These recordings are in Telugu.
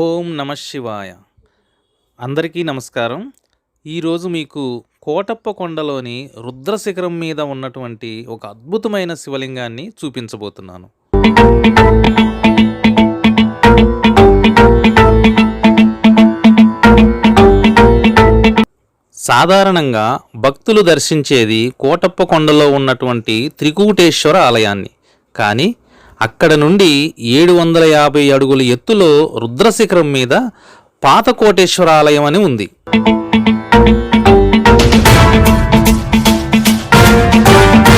ఓం నమ శివాయ. అందరికీ నమస్కారం. ఈరోజు మీకు కోటప్ప కొండలోని రుద్రశిఖరం మీద ఉన్నటువంటి ఒక అద్భుతమైన శివలింగాన్ని చూపించబోతున్నాను. సాధారణంగా భక్తులు దర్శించేది కోటప్ప కొండలో ఉన్నటువంటి త్రికూటేశ్వర ఆలయాన్ని. కానీ అక్కడ నుండి ఏడు వందల యాభై అడుగుల ఎత్తులో రుద్రశిఖరం మీద పాత కోటేశ్వర ఆలయం అని ఉంది.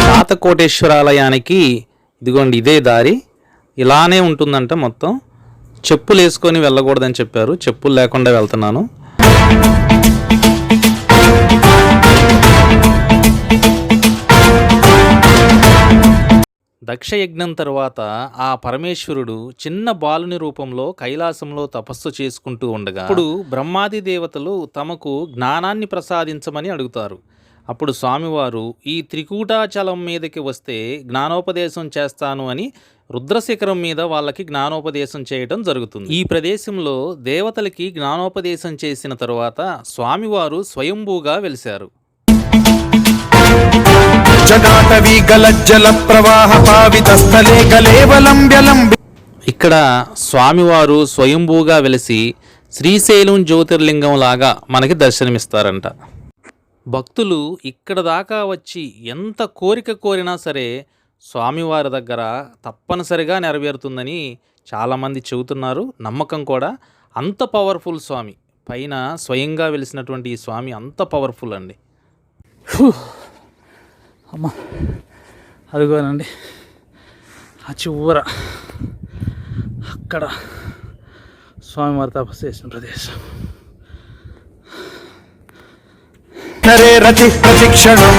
పాత కోటేశ్వర ఆలయానికి ఇదిగోండి ఇదే దారి. ఇలానే ఉంటుందంట మొత్తం. చెప్పులు వేసుకొని వెళ్ళకూడదని చెప్పారు. చెప్పులు లేకుండా వెళ్తున్నాను. దక్షయజ్ఞం తరువాత ఆ పరమేశ్వరుడు చిన్న బాలుని రూపంలో కైలాసంలో తపస్సు చేసుకుంటూ ఉండగా అప్పుడు బ్రహ్మాది దేవతలు తమకు జ్ఞానాన్ని ప్రసాదించమని అడుగుతారు. అప్పుడు స్వామివారు ఈ త్రికూటాచలం మీదకి వస్తే జ్ఞానోపదేశం చేస్తాను అని రుద్రశిఖరం మీద వాళ్ళకి జ్ఞానోపదేశం చేయడం జరుగుతుంది. ఈ ప్రదేశంలో దేవతలకి జ్ఞానోపదేశం చేసిన తరువాత స్వామివారు స్వయంభూగా వెలిశారు. జటాటవీ గలజ్జల ప్రవాహ పావిత స్థలే కలేవలంబ్యలంబి ఇక్కడ స్వామివారు స్వయంభూగా వెలిసి శ్రీశైలం జ్యోతిర్లింగం లాగా మనకి దర్శనమిస్తారంట. భక్తులు ఇక్కడ దాకా వచ్చి ఎంత కోరిక కోరినా సరే స్వామివారి దగ్గర తప్పనిసరిగా నెరవేరుతుందని చాలామంది చెబుతున్నారు. నమ్మకం కూడా. అంత పవర్ఫుల్ స్వామి. పైన స్వయంగా వెలిసినటువంటి ఈ స్వామి అంత పవర్ఫుల్ అండి. అమ్మ అదిగోనండి. ఆ చివర అక్కడ స్వామివారి తపస్సు చేసిన ప్రదేశం. సరే రతి ప్రతిక్షణం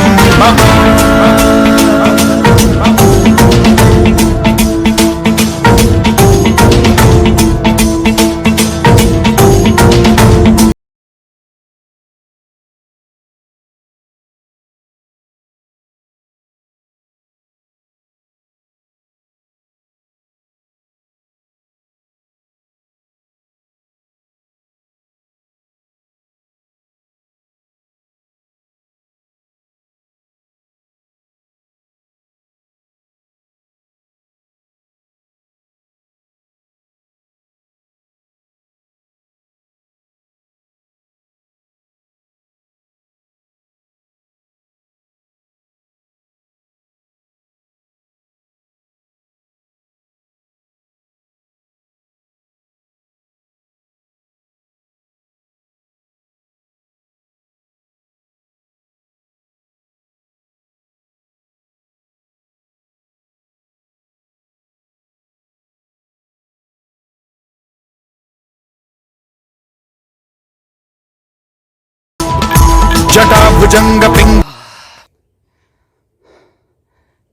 జటాభుజంగ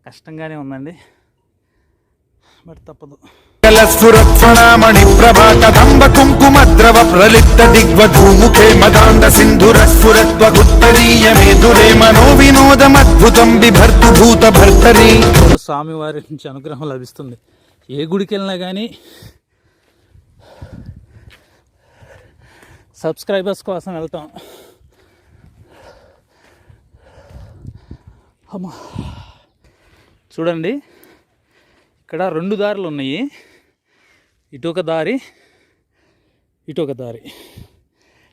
కష్టంగానే ఉందండి. బట్ తప్పదు. పింగళ స్ఫురత్ఫణామణి ప్రభా కదంబ కుంకుమ ద్రవ ప్రలిప్త దిగ్వధూముఖే మదాంద సింధుర స్ఫురత్వగుత్తరీయ మేధురే మనో వినోదమద్భుతం బిభర్తు భూత భర్తరీ. స్వామివారి నుంచి అనుగ్రహం లభిస్తుంది. ఏ గుడికి వెళ్ళినా కానీ సబ్స్క్రైబర్స్ కోసం వెళ్తాం. అమ్మా. చూడండి. ఇక్కడ రెండు దారులు ఉన్నాయి. ఇటు ఒక దారి ఇటు ఒక దారి.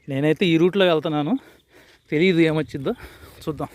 నేనైతే ఈ రూట్లో వెళ్తున్నాను. తెలియదు ఏమొచ్చిందో. చూద్దాం.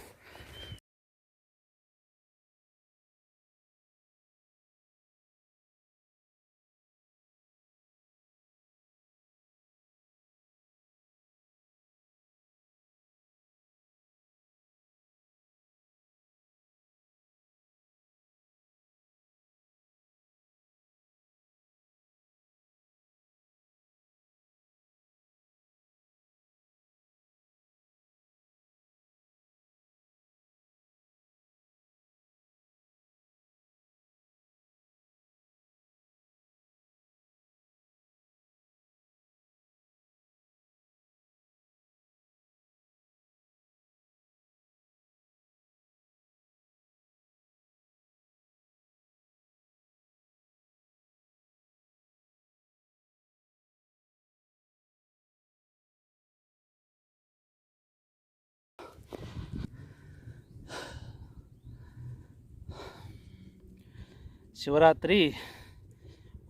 శివరాత్రి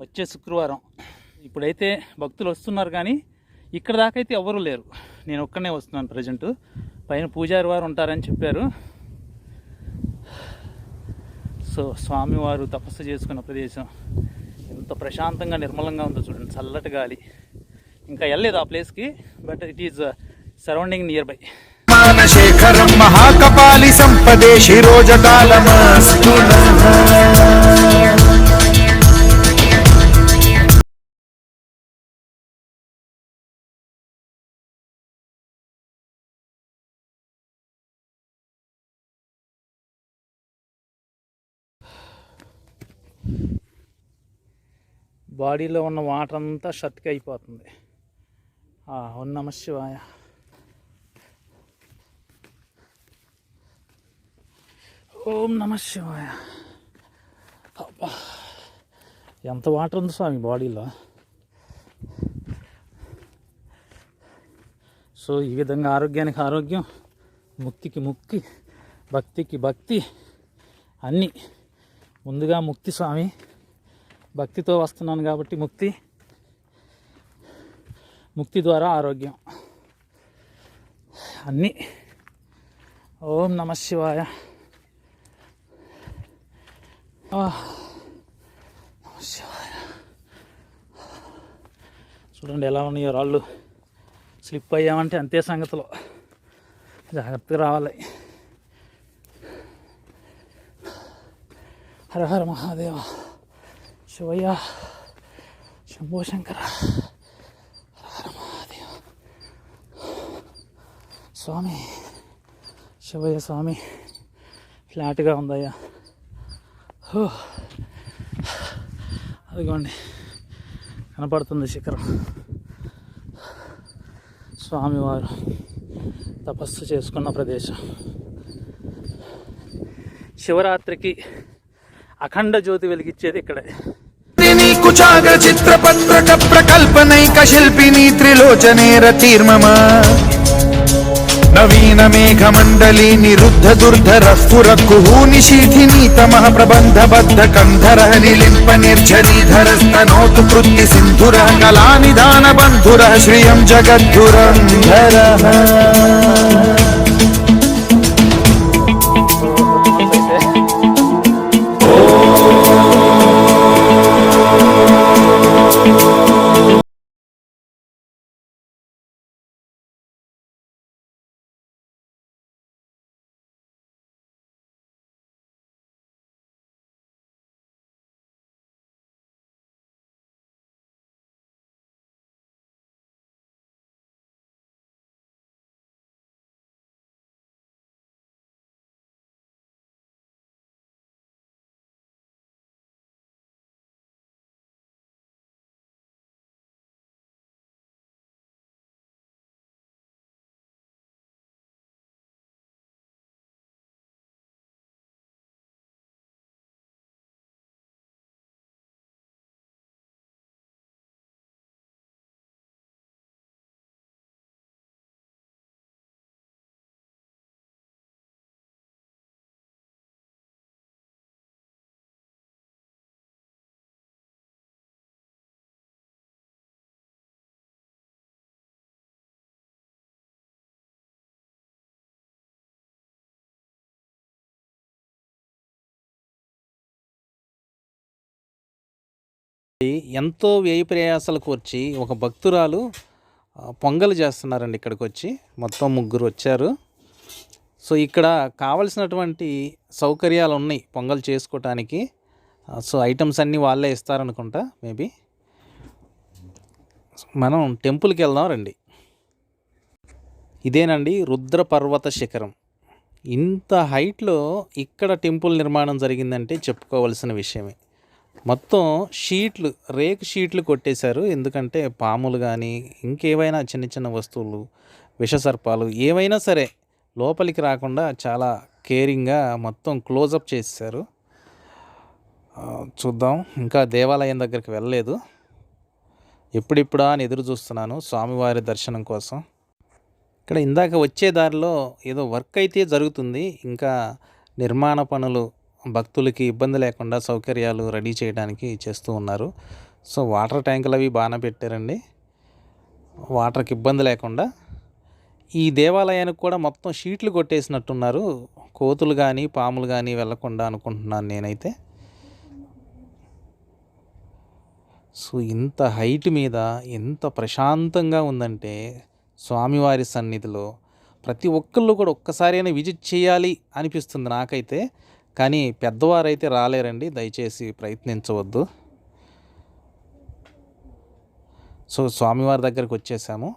వచ్చే శుక్రవారం. ఇప్పుడైతే భక్తులు వస్తున్నారు కానీ ఇక్కడ దాకా అయితే ఎవరు లేరు. నేను ఒక్కనే వస్తున్నాను ప్రజెంట్. పైన పూజారి వారు ఉంటారని చెప్పారు. సో స్వామివారు తపస్సు చేసుకున్న ప్రదేశం. ఎంత ప్రశాంతంగా నిర్మలంగా ఉందో చూడండి. చల్లటి గాలి. ఇంకా వెళ్ళలేదు ఆ ప్లేస్కి but it is surrounding near by. Shekharam మహాకపాలి సంపదే శిరోజటాలమస్తు బాడీలో ఉన్న వాటర్ అంతా షర్ట్కి అయిపోతుంది. ఓం నమ శివాయ. ఓం నమ శివాయ. అబ్బా. ఎంత వాటర్ ఉంది స్వామి బాడీలో? సో ఈ విధంగా ఆరోగ్యానికి ఆరోగ్యం ముక్తికి ముక్తి భక్తికి భక్తి అన్నీ ముందుగా ముక్తి స్వామి. భక్తితో వస్తున్నాను కాబట్టి ముక్తి ముక్తి ద్వారా ఆరోగ్యం. అన్నీ. ఓం నమ శివాయ. శివాయ. చూడండి ఎలా ఉన్నాయో రాళ్ళు. స్లిప్ అయ్యామంటే అంతే సంగతిలో. జాగ్రత్తగా రావాలి. హర హర మహాదేవ. శివయ్య శంభో శంకర స్వామి శివయ్య స్వామి ఫ్లాట్గా ఉందయ్యా హో అదిగోండి కనపడుతుంది శిఖరం స్వామివారు తపస్సు చేసుకున్న ప్రదేశం శివరాత్రికి అఖండ జ్యోతి వెలిగించేది ఇక్కడే కుచాగ్ర చాగ చిత్రపత్రక ప్రకల్పనైక శిల్పిని త్రిలోచనే రతిర్మమ. నవీన మేఘ మండలి నిరుద్ధ దుర్ధర స్ఫుర కుహూ నిషీధిని తమః ప్రబంధ బద్ధ కంధర నిలింప నిర్ఝరీధర స్తనోతు కృత్తి సింధుర కళా నిధాన బంధుర శ్రియం జగద్ధురంధర ఎంతో వ్యయ ప్రయాసాలకు వచ్చి ఒక భక్తురాలు పొంగలు చేస్తున్నారండి ఇక్కడికి వచ్చి మొత్తం ముగ్గురు వచ్చారు. సో ఇక్కడ కావలసినటువంటి సౌకర్యాలు ఉన్నాయి పొంగల్ చేసుకోవటానికి సో ఐటమ్స్ అన్నీ వాళ్ళే ఇస్తారనుకుంటా మేబీ. మనం టెంపుల్కి వెళ్దాం రండి. ఇదేనండి రుద్ర పర్వత శిఖరం. ఇంత హైట్లో ఇక్కడ టెంపుల్ నిర్మాణం జరిగిందంటే చెప్పుకోవాల్సిన విషయమే. మొత్తం షీట్లు రేకు షీట్లు కొట్టేశారు. ఎందుకంటే పాములు కానీ ఇంకేవైనా చిన్న చిన్న వస్తువులు విషసర్పాలు ఏవైనా సరే లోపలికి రాకుండా చాలా కేరింగ్గా మొత్తం క్లోజప్ చేశారు చూద్దాం. ఇంకా దేవాలయం దగ్గరికి వెళ్ళలేదు. ఎప్పుడిప్పుడా అని ఎదురు చూస్తున్నాను స్వామివారి దర్శనం కోసం. ఇక్కడ ఇందాక వచ్చే దారిలో ఏదో వర్క్ అయితే జరుగుతుంది. ఇంకా నిర్మాణ పనులు భక్తులకి ఇబ్బంది లేకుండా సౌకర్యాలు రెడీ చేయడానికి చేస్తూ ఉన్నారు. సో వాటర్ ట్యాంకులు అవి బాగానే పెట్టారండి. వాటర్కి ఇబ్బంది లేకుండా. ఈ దేవాలయానికి కూడా మొత్తం షీట్లు కొట్టేసినట్టున్నారు. కోతులు కానీ పాములు కానీ వెళ్ళకుండా అనుకుంటున్నాను నేనైతే. సో ఇంత హైట్ మీద ఎంత ప్రశాంతంగా ఉందంటే స్వామివారి సన్నిధిలో ప్రతి ఒక్కళ్ళు కూడా ఒక్కసారైనా విజిట్ చేయాలి అనిపిస్తుంది నాకైతే. కానీ పెద్దవారైతే రాలేరండి దయచేసి ప్రయత్నించవద్దు. సో స్వామివారి దగ్గరికి వచ్చేసాము.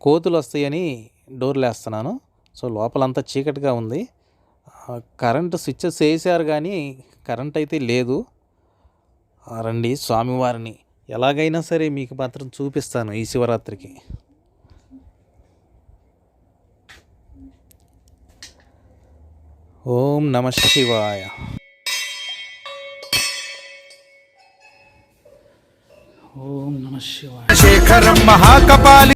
కోతులు వస్తాయని డోర్లు వేస్తున్నాను సో లోపలంతా చీకటిగా ఉంది. కరెంటు స్విచ్చెస్ వేసారు కానీ కరెంట్ అయితే లేదు రండి స్వామివారిని. ఎలాగైనా సరే మీకు మాత్రం చూపిస్తాను ఈ శివరాత్రికి. ఓం నమ శివాయ. ఓం నమ శివాయ. శేఖరం మహాకపాలి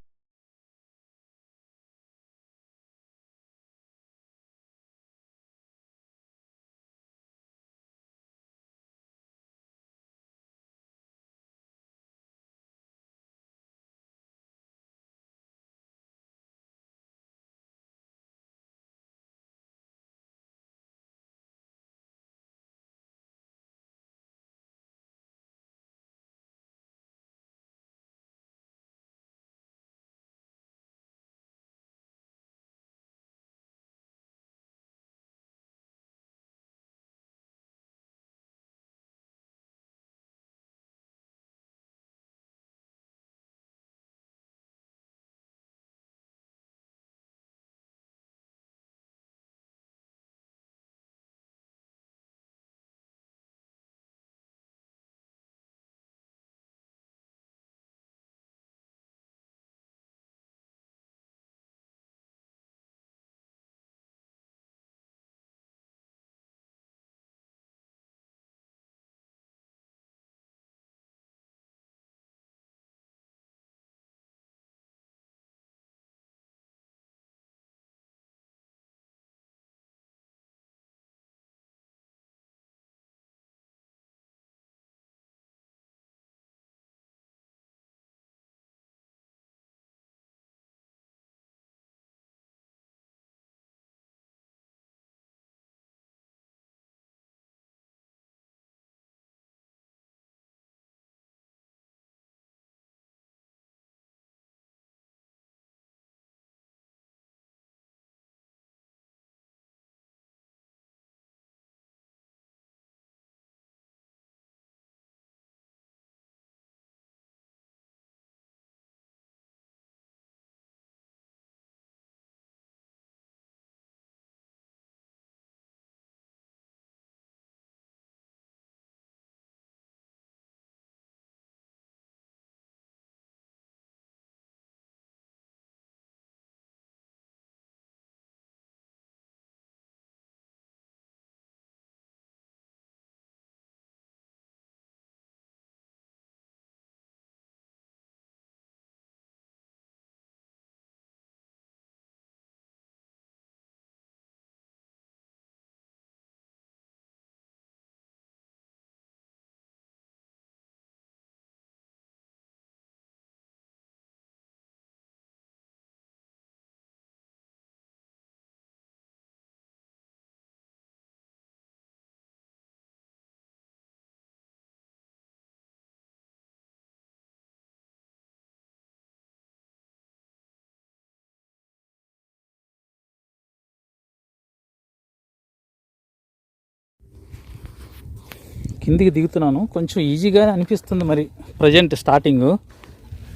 కిందికి దిగుతున్నాను. కొంచెం ఈజీగానే అనిపిస్తుంది మరి ప్రజెంట్ స్టార్టింగ్.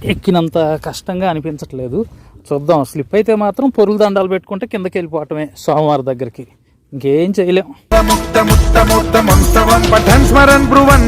ఎక్కినంత కష్టంగా అనిపించట్లేదు. చూద్దాం. స్లిప్ అయితే మాత్రం పొరుగు దండాలు పెట్టుకుంటే కిందకి వెళ్ళిపోవటమే సోమవారం దగ్గరికి. ఇంకేం చేయలేం.